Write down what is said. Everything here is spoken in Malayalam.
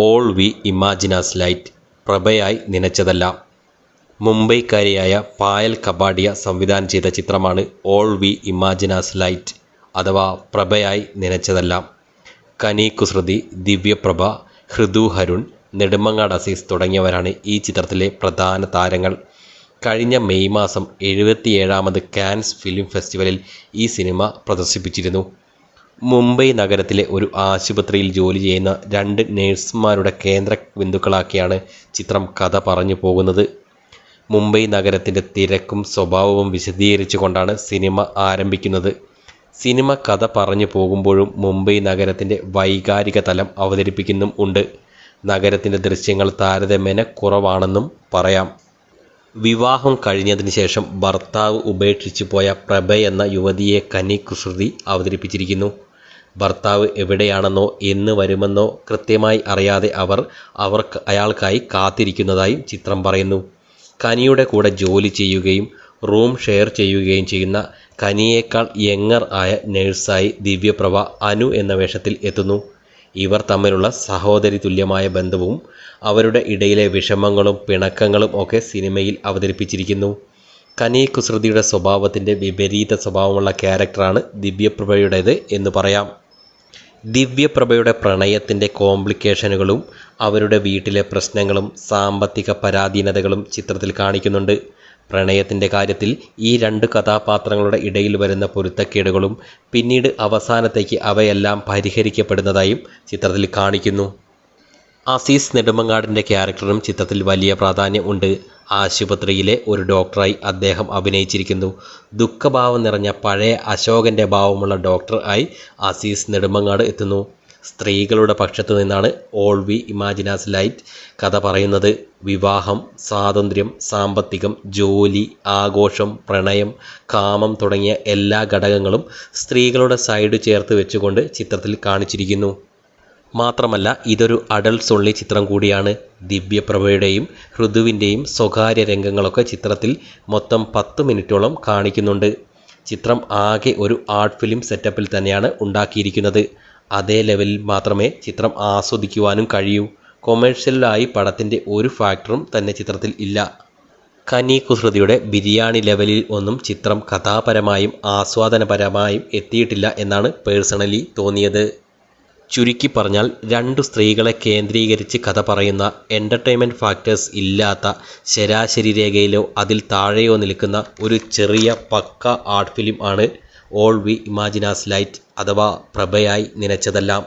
All we imagine as light പ്രഭയായി നനച്ചതല്ല. മുംബൈക്കാരിയായ പായൽ കബാഡിയ സംവിധാനം ചെയ്ത ചിത്രമാണ് ഓൾ വി ഇമാജിനാസ് ലൈറ്റ് അഥവാ പ്രഭയായി നനച്ചതല്ല. കനി കുസൃതി ദിവ്യപ്രഭ ഹൃദു ഹരുൺ നെടുമങ്ങാട് അസീസ് തുടങ്ങിയവരാണ് ഈ ചിത്രത്തിലെ പ്രധാന താരങ്ങൾ. കഴിഞ്ഞ മെയ് മാസം എഴുപത്തിയേഴാമത് കാൻസ് ഫിലിം ഫെസ്റ്റിവലിൽ ഈ സിനിമ പ്രദർശിപ്പിച്ചിരുന്നു. മുംബൈ നഗരത്തിലെ ഒരു ആശുപത്രിയിൽ ജോലി ചെയ്യുന്ന രണ്ട് നേഴ്സുമാരുടെ കേന്ദ്ര ബിന്ദുക്കളാക്കിയാണ് ചിത്രം കഥ പറഞ്ഞു പോകുന്നത്. മുംബൈ നഗരത്തിന്റെ തിരക്കും സ്വഭാവവും വിശദീകരിച്ചു കൊണ്ടാണ് സിനിമ ആരംഭിക്കുന്നത്. സിനിമ കഥ പറഞ്ഞു പോകുമ്പോഴും മുംബൈ നഗരത്തിന്റെ വൈകാരിക തലം അവതരിപ്പിക്കുന്നും ഉണ്ട്. നഗരത്തിന്റെ ദൃശ്യങ്ങൾ താരതമ്യേന കുറവാണെന്നും പറയാം. വിവാഹം കഴിഞ്ഞതിന് ശേഷം ഭർത്താവ് ഉപേക്ഷിച്ചു പോയ പ്രഭ എന്ന യുവതിയെ കനി കുസൃതി അവതരിപ്പിച്ചിരിക്കുന്നു. ഭർത്താവ് എവിടെയാണെന്നോ എന്ന് വരുമെന്നോ കൃത്യമായി അറിയാതെ അവർ അവർക്ക് അയാൾക്കായി കാത്തിരിക്കുന്നതായും ചിത്രം പറയുന്നു. കനിയുടെ കൂടെ ജോലി ചെയ്യുകയും റൂം ഷെയർ ചെയ്യുകയും ചെയ്യുന്ന കനിയേക്കാൾ യങ്ങർ ആയ നേഴ്സായി ദിവ്യപ്രഭ അനു എന്ന വേഷത്തിൽ എത്തുന്നു. ഇവർ തമ്മിലുള്ള സഹോദരി തുല്യമായ ബന്ധവും അവരുടെ ഇടയിലെ വിഷമങ്ങളും പിണക്കങ്ങളും ഒക്കെ സിനിമയിൽ അവതരിപ്പിച്ചിരിക്കുന്നു. കനി കുസൃതിയുടെ സ്വഭാവത്തിന്റെ വിപരീത സ്വഭാവമുള്ള ക്യാരക്ടറാണ് ദിവ്യപ്രഭയുടേത് എന്ന് പറയാം. ദിവ്യപ്രഭയുടെ പ്രണയത്തിന്റെ കോംപ്ലിക്കേഷനുകളും അവരുടെ വീട്ടിലെ പ്രശ്നങ്ങളും സാമ്പത്തിക പരാധീനതകളും ചിത്രത്തിൽ കാണിക്കുന്നുണ്ട്. പ്രണയത്തിന്റെ കാര്യത്തിൽ ഈ രണ്ട് കഥാപാത്രങ്ങളുടെ ഇടയിൽ വരുന്ന പൊരുത്തക്കേടുകളും പിന്നീട് അവസാനത്തേക്ക് അവയെല്ലാം പരിഹരിക്കപ്പെടുന്നതായും ചിത്രത്തിൽ കാണിക്കുന്നു. അസീസ് നെടുമങ്ങാടിന്റെ ക്യാരക്ടറും ചിത്രത്തിൽ വലിയ പ്രാധാന്യം ഉണ്ട്. ആശുപത്രിയിലെ ഒരു ഡോക്ടറായി അദ്ദേഹം അഭിനയിച്ചിരിക്കുന്നു. ദുഃഖഭാവം നിറഞ്ഞ പഴയ അശോകന്റെ ഭാവമുള്ള ഡോക്ടർ ആയി അസീസ് നെടുമങ്ങാട് എത്തുന്നു. സ്ത്രീകളുടെ പക്ഷത്തു നിന്നാണ് ഓൾ വി ഇമാജിനാസ് ലൈറ്റ് കഥ പറയുന്നത്. വിവാഹം സ്വാതന്ത്ര്യം സാമ്പത്തികം ജോലി ആഘോഷം പ്രണയം കാമം തുടങ്ങിയ എല്ലാ ഘടകങ്ങളും സ്ത്രീകളുടെ സൈഡ് ചേർത്ത് വെച്ചുകൊണ്ട് ചിത്രത്തിൽ കാണിച്ചിരിക്കുന്നു. മാത്രമല്ല ഇതൊരു അഡൾട്ട്സ് ഉള്ളി ചിത്രം കൂടിയാണ്. ദിവ്യപ്രഭയുടെയും ഋതുവിന്റെയും സ്വകാര്യ രംഗങ്ങളൊക്കെ ചിത്രത്തിൽ മൊത്തം പത്ത് മിനിറ്റോളം കാണിക്കുന്നുണ്ട്. ചിത്രം ആകെ ഒരു ആർട്ട് ഫിലിം സെറ്റപ്പിൽ തന്നെയാണ് ഉണ്ടാക്കിയിരിക്കുന്നത്. അതേ ലെവലിൽ മാത്രമേ ചിത്രം ആസ്വദിക്കുവാനും കഴിയൂ. കൊമേഴ്ഷ്യലായി പടത്തിന്റെ ഒരു ഫാക്ടറും തന്നെ ചിത്രത്തിൽ ഇല്ല. കനി കുസൃതിയുടെ ബിരിയാണി ലെവലിൽ ഒന്നും ചിത്രം കഥാപരമായും ആസ്വാദനപരമായും എത്തിയിട്ടില്ല എന്നാണ് പേഴ്സണലി തോന്നിയത്. ചുരുക്കി പറഞ്ഞാൽ രണ്ടു സ്ത്രീകളെ കേന്ദ്രീകരിച്ച് കഥ പറയുന്ന എന്റർടൈൻമെന്റ് ഫാക്ടേഴ്സ് ഇല്ലാത്ത ശരാശരി രേഖയിലോ അതിൽ താഴെയോ നിൽക്കുന്ന ഒരു ചെറിയ പക്ക ആർട്ട് ഫിലിം ആണ് all we imagine as light അഥവാ പ്രഭയായി നനച്ചതെല്ലാം.